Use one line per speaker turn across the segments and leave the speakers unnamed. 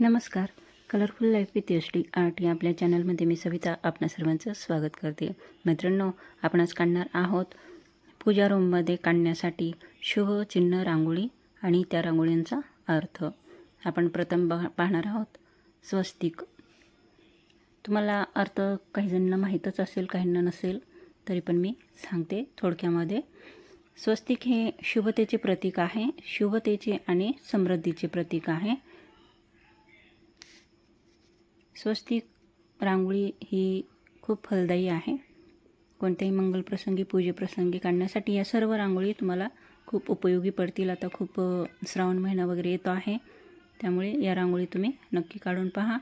नमस्कार. Colourful life with S D art या आपल्या चॅनलमध्ये मी सविता आपणा सर्वांचं स्वागत करते. मित्रांनो आपण आज काढणार आहोत पूजा रूममध्ये काढण्यासाठी शुभ चिन्ह रांगोळी आणि त्या रांगोळींचा अर्थ. आपण प्रथम बघ पाहणार आहोत स्वस्तिक. तुम्हाला अर्थ काही जणांना माहीतच असेल काहींना नसेल तरी पण मी सांगते थोडक्यामध्ये. स्वस्तिक हे शुभतेचे प्रतीक आहे शुभतेचे आणि समृद्धीचे प्रतीक आहे. स्वस्तिक रांगोळी ही खूप फलदायी आहे. कोणत्याही मंगलप्रसंगी पूजेप्रसंगी काढण्यासाठी या सर्व रांगोळी तुम्हाला खूप उपयोगी पडतील. आता खूप श्रावण महिना वगैरे येतो आहे. त्यामुळे या रांगोळी तुम्ही नक्की काढून पहा.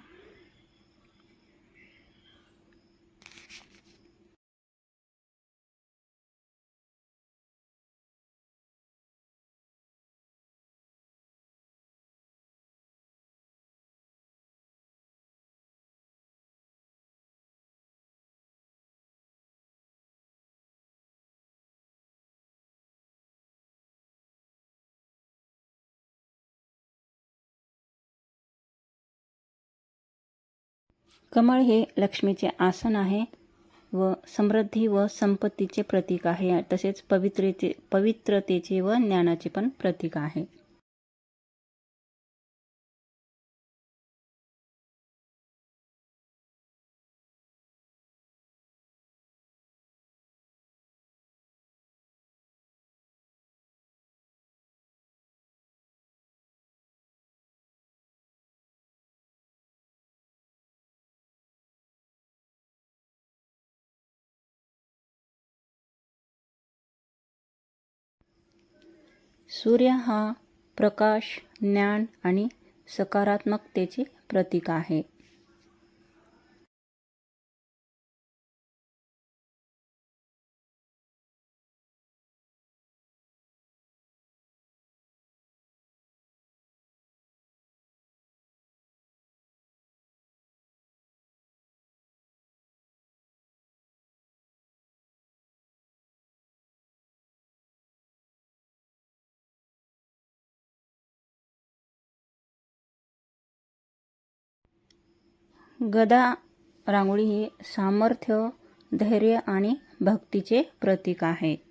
कमळ हे लक्ष्मीचे आसन आहे व समृद्धी व संपत्तीचे प्रतीक आहे. तसेच पवित्रेचे पवित्रतेचे व ज्ञानाचे पण प्रतीक आहे. सूर्य हा प्रकाश ज्ञान आणि सकारात्मकतेचे प्रतीक आहे. गदा रांगोळी ही सामर्थ्य धैर्य आणि भक्तीचे प्रतीक आहे.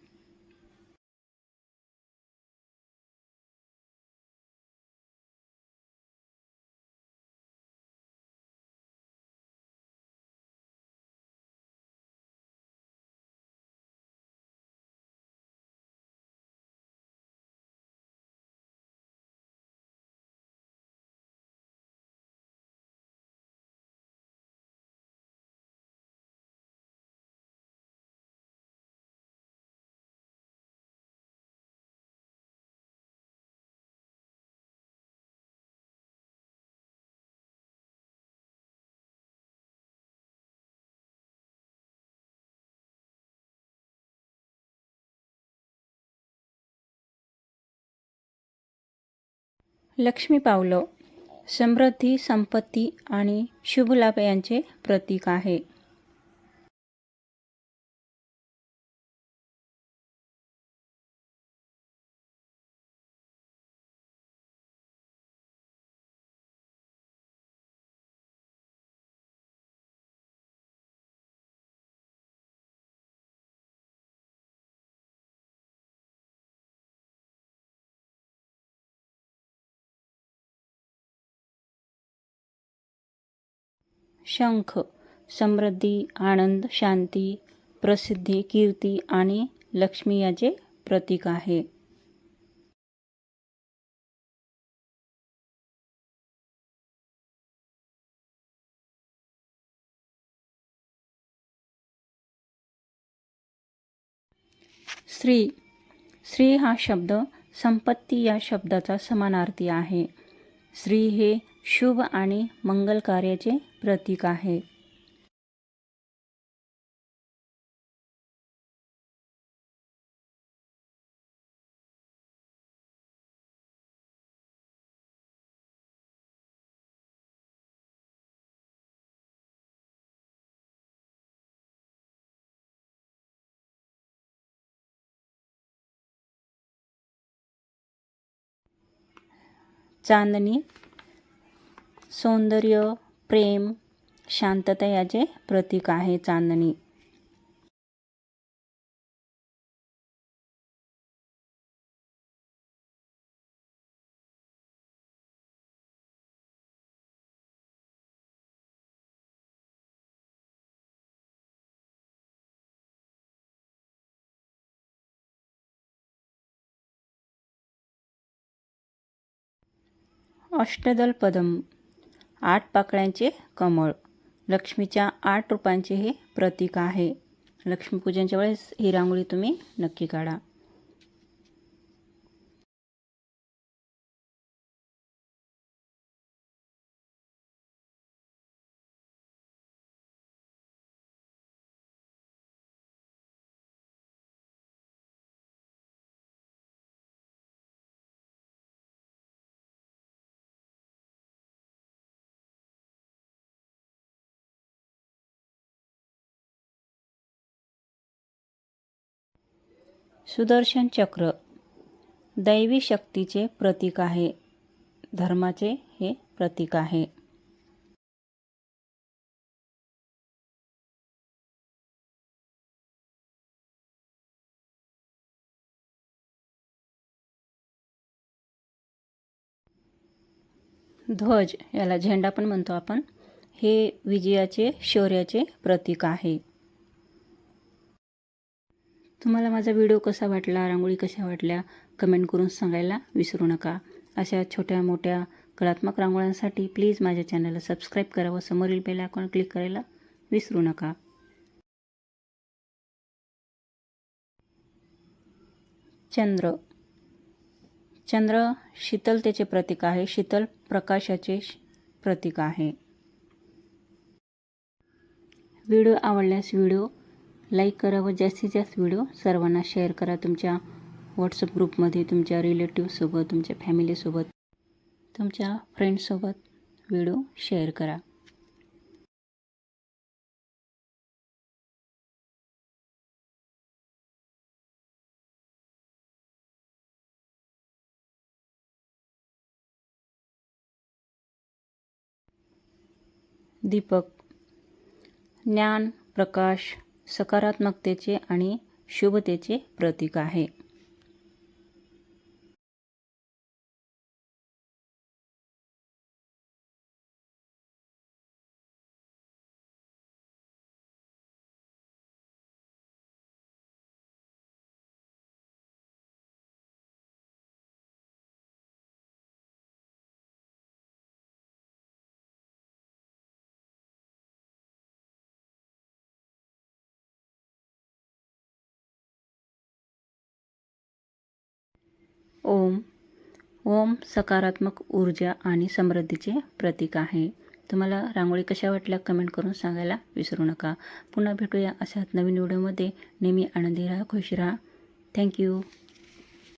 लक्ष्मी पावलं समृद्धी संपत्ती आणि शुभलाभ यांचे प्रतीक आहे. शंख समृद्धी आनंद शांती प्रसिद्धी कीर्ती आणि लक्ष्मी याचे प्रतीक आहे. श्री श्री हा शब्द संपत्ती या शब्दाचा समानार्थी आहे. श्री हे शुभ आणि मंगल कार्याचे प्रतीक आहे. चांदणी सौंदर्य प्रेम शांतता याचे प्रतीक आहे चांदणी. अष्टदल पदम. आठ पाकळ्यांचे कमळ. लक्ष्मीच्या आठ रूपांचे हे प्रतीक आहे. लक्ष्मीपूजनच्या वेळेस ही रांगोळी तुम्ही नक्की काढा. सुदर्शन चक्र दैवी शक्तीचे प्रतीक आहे. धर्माचे हे प्रतीक आहे. ध्वज याला झेंडा पण म्हणतो आपण हे विजयाचे शौर्याचे प्रतीक आहे. तुम्हाला माझा व्हिडिओ कसा वाटला? रांगोळी कशा वाटल्या? कमेंट करून सांगायला विसरू नका. अशा छोट्या मोठ्या कलात्मक रांगोळ्यांसाठी प्लीज माझ्या चॅनलला सबस्क्राईब करा व समोरील बेल आयकॉन क्लिक करायला विसरू नका. चंद्र. चंद्र शीतलतेचे प्रतीक आहे. शीतल प्रकाशाचे श- प्रतीक आहे. व्हिडिओ आवडल्यास व्हिडिओ लाईक करा व जास्तीत जास्त व्हिडिओ सर्वांना शेअर करा तुमच्या व्हॉट्सअप ग्रुपमध्ये तुमच्या रिलेटिव्हसोबत तुमच्या फॅमिलीसोबत तुमच्या फ्रेंड्ससोबत व्हिडिओ शेअर करा. दीपक ज्ञान प्रकाश सकारात्मकतेचे आणि शुभतेचे प्रतीक आहे. ओम. ओम सकारात्मक ऊर्जा आणि समृद्धीचे प्रतीक आहे. तुम्हाला रांगोळी कशा वाटल्या कमेंट करून सांगायला विसरू नका. पुन्हा भेटूया अशाच नवीन व्हिडिओमध्ये. नेहमी आनंदी राहा खुश राहा. थँक्यू